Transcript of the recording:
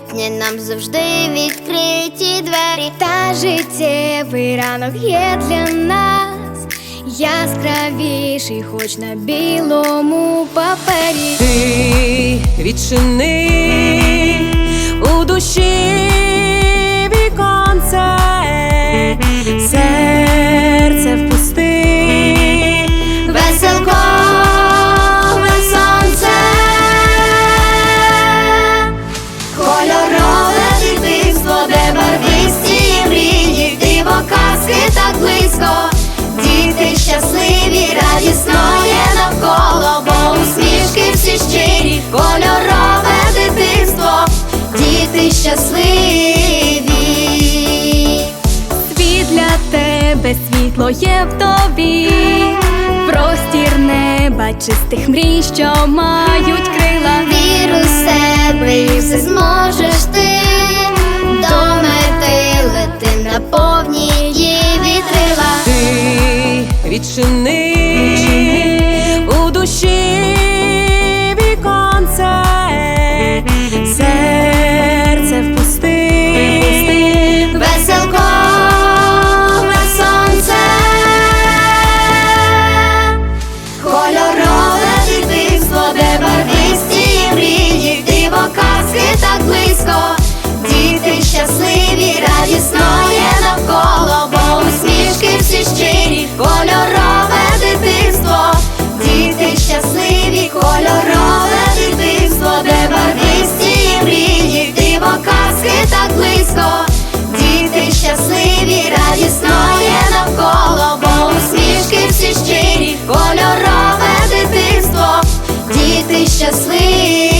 майбутнє нам завжди відкриті двері, та життєвий ранок є для нас яскравіший, хоч на білому папері. Ти відчини у душі віконце. Світло є в тобі, простір неба, чистих мрій, що мають крила. Вір у себе і все зможеш ти до мети лети на повні її вітрила. Ти відчини близько, діти щасливі, радісно є навколо, бо усмішки всі щирі, кольорове дитинство, діти щасливі, кольорове дитинство, де барвисті і мрії, диво казки так близько, діти щасливі, радісно є навколо, бо усмішки всі щирі, кольорове дитинство, діти щасливі.